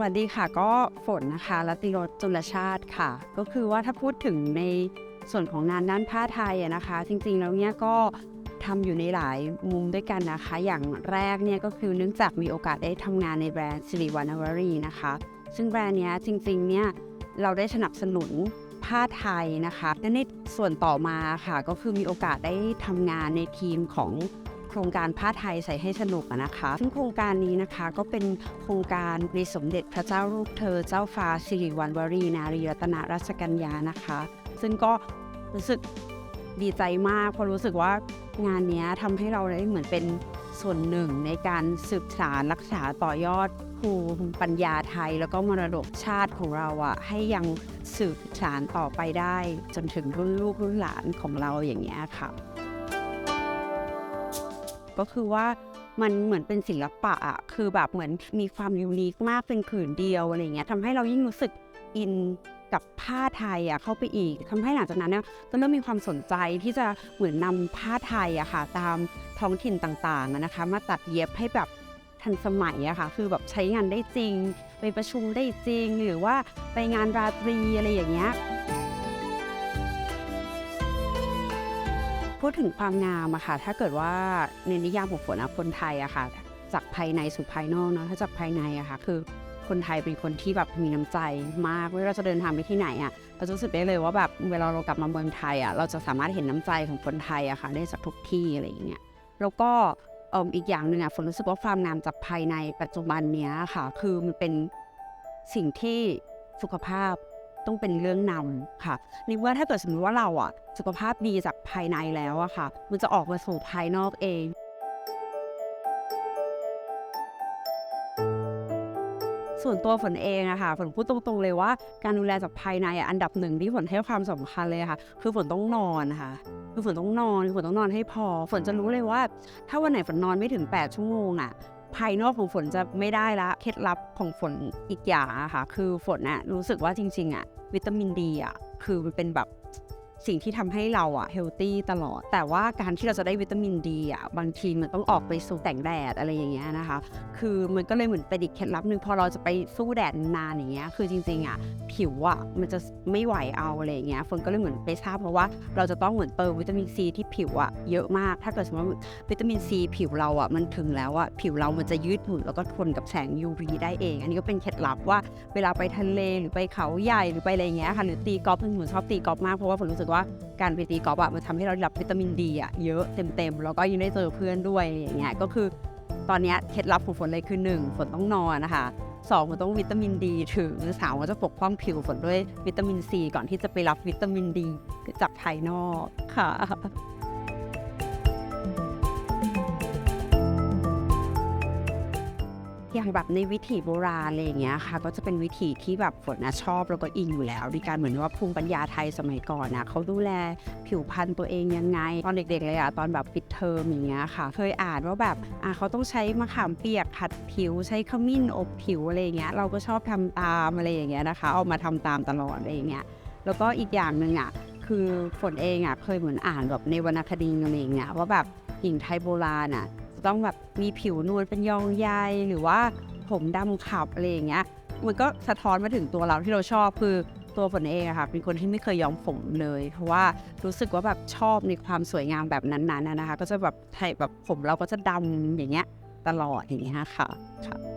วัสดีค่ะ ก็ฝนนะคะรัติรสจุลชาติค่ะ ก็คือว่าถ้าพูดถึงในส่วนของงานด้านผ้าไทยนะคะ จริงๆแล้วเนี่ยก็ทำอยู่ในหลายมุมด้วยกันนะคะ อย่างแรกเนี่ยก็คือเนื่องจากมีโอกาสได้ทำงานในแบรนด์สิริวัณวรีนะคะ ซึ่งแบรนด์เนี้ยจริงๆเนี่ยเราได้สนับสนุนผ้าไทยนะคะและในส่วนต่อมาค่ะ ก็คือมีโอกาสได้ทำงานในทีมของ โครงการผ้าไทยใส่ให้สนุกนะคะ ซึ่งโครงการนี้นะคะก็เป็นโครงการในสมเด็จพระเจ้าลูกเธอเจ้าฟ้าสิริวัณวรีนารีรัตนราชกัญญานะคะ ซึ่งก็รู้สึกดีใจมากเพราะรู้สึกว่างานนี้ทำให้เราได้เหมือนเป็นส่วนหนึ่งในการสืบสารรักษาต่อยอดภูมิปัญญาไทย แล้วก็มรดกชาติของเราอะให้ยังสืบสารต่อไปได้ จนถึงรุ่นลูกรุ่นหลานของเราอย่างเงี้ยค่ะ ก็คือว่ามันเหมือนเป็นศิลปะอะคือแบบเหมือนมีความยูนิคมากเป็นผืนเดียวอะไรเงี้ยทำให้เรายิ่งรู้สึกอินกับผ้าไทยอะเข้าไปอีกทำให้หลังจากนั้นเนี่ยก็เริ่มมีความสนใจที่จะเหมือนนำผ้าไทยอะค่ะตามท้องถิ่นต่างๆนะคะ มาตัดเย็บให้แบบทันสมัยอะค่ะ คือแบบใช้งานได้จริง ไปประชุมได้จริง หรือว่าไปงานราตรีอะไรอย่างเงี้ย พูดถึงความงามอะค่ะ ถ้าเกิดว่าในนิยามของฝนอะคนไทยอะค่ะ จากภายในสู่ภายนอกเนาะ ถ้าจากภายในอะค่ะ คือคนไทยเป็นคนที่แบบมีน้ำใจมาก เวลาเราจะเดินทางไปที่ไหนอะเราจะรู้สึกได้เลยว่าแบบเวลาเรากลับมาเมืองไทยอะเราจะสามารถเห็นน้ำใจของคนไทยอะค่ะ ได้จากทุกที่อะไรอย่างเงี้ย แล้วก็อีกอย่างหนึ่งอะฝนรู้สึกว่าความงามจากภายในปัจจุบันเนี้ยค่ะ คือมันเป็นสิ่งที่สุขภาพ ต้องเป็นเรื่องนำค่ะนี่ว่าถ้าเกิดสมมติว่าเราอะสุขภาพดีจากภายในแล้วอะค่ะ มันจะออกมาสู่ภายนอกเองส่วนตัวฝนเองอะค่ะฝนพูดตรงๆเลยว่าการดูแลจากภายในอะอันดับหนึ่งที่ฝนให้ความสำคัญเลยค่ะ คือฝนต้องนอนค่ะคือฝนต้องนอนฝนต้องนอนให้พอ ฝนจะรู้เลยว่า ถ้าวันไหนฝนนอนไม่ถึง 8 ชั่วโมงอะ ภายนอกของฝนจะไม่ได้ละเคล็ดลับของฝนอีกอย่างอะค่ะ คือฝนอะรู้สึกว่าจริงๆอะวิตามินดีอะคือมันเป็นแบบ สิ่งที่ทำให้เราอะเฮลตี้ตลอด แต่ว่าการที่เราจะได้วิตามินดีอะบางทีมันต้องออกไปสู่แต่งแดดอะไรอย่างเงี้ยนะคะ คือมันก็เลยเหมือนเป็นอีกเคล็ดลับหนึ่งพอเราจะไปสู้แดดนานอย่างเงี้ยคือจริงๆอะผิวอะมันจะไม่ไหวเอาอะไรอย่างเงี้ยฝนก็เลยเหมือนไปทราบเพราะว่าเราจะต้องเหมือนเติมวิตามินซีที่ผิวอะเยอะมาก ถ้าเกิดสมมติวิตามินซีผิวเราอะมันถึงแล้วอะผิวเรามันจะยืดหยุ่นแล้วก็ทนกับแสง UV ได้เอง อันนี้ก็เป็นเคล็ดลับว่าเวลาไปทะเลหรือไปเขาใหญ่หรือไปอะไรเงี้ยค่ะหรือตีกอล์ฟฝนชอบตีกอล์ฟมากเพราะว่าฝนรู้สึกว่าการไปตีกอล์ฟอะมันทำให้เราได้รับวิตามินดีอะเยอะเต็มๆแล้วก็ยังได้เจอเพื่อนด้วยอะไรอย่างเงี้ยก็คือตอนเนี้ยเคล็ดลับของฝนเลยคือ1ฝนต้องนอนนะคะสองฝนต้องวิตามินดีถึงสามก็จะปกป้องผิวฝนด้วยวิตามินซีก่อนที่จะไปรับวิตามินดีจากภายนอกค่ะ อย่างแบบในวิถีโบราณอะไรอย่างเงี้ยค่ะ ก็จะเป็นวิถีที่แบบฝนนะชอบแล้วก็อินอยู่แล้วด้วยการเหมือนว่าภูมิปัญญาไทยสมัยก่อนนะเขาดูแลผิวพรรณตัวเองยังไง ตอนเด็กๆเลยอะตอนแบบปิดเทอมอย่างเงี้ยค่ะ เคยอ่านว่าแบบอะเขาต้องใช้มะขามเปียกขัดผิวใช้ขมิ้นอบผิวอะไรอย่างเงี้ยเราก็ชอบทำตามอะไรอย่างเงี้ยนะคะ เอามาทำตามตลอดอะไรอย่างเงี้ยแล้วก็อีกอย่างหนึ่งอะคือฝนเองอะเคยเหมือนอ่านแบบในวรรณคดีอะไรอย่างเงี้ยว่าแบบหญิงไทยโบราณอะ จะต้องแบบมีผิวนวลเป็นยองใยหรือว่าผมดำขับอะไรอย่างเงี้ยมันก็สะท้อนมาถึงตัวเราที่เราชอบคือตัวฝนเองอะค่ะเป็นคนที่ไม่เคยย้อมผมเลย เพราะว่ารู้สึกว่าแบบชอบในความสวยงามแบบนั้นๆนะนะคะ ก็จะแบบไทยแบบผมเราก็จะดำอย่างเงี้ยตลอดอย่างเงี้ยค่ะค่ะ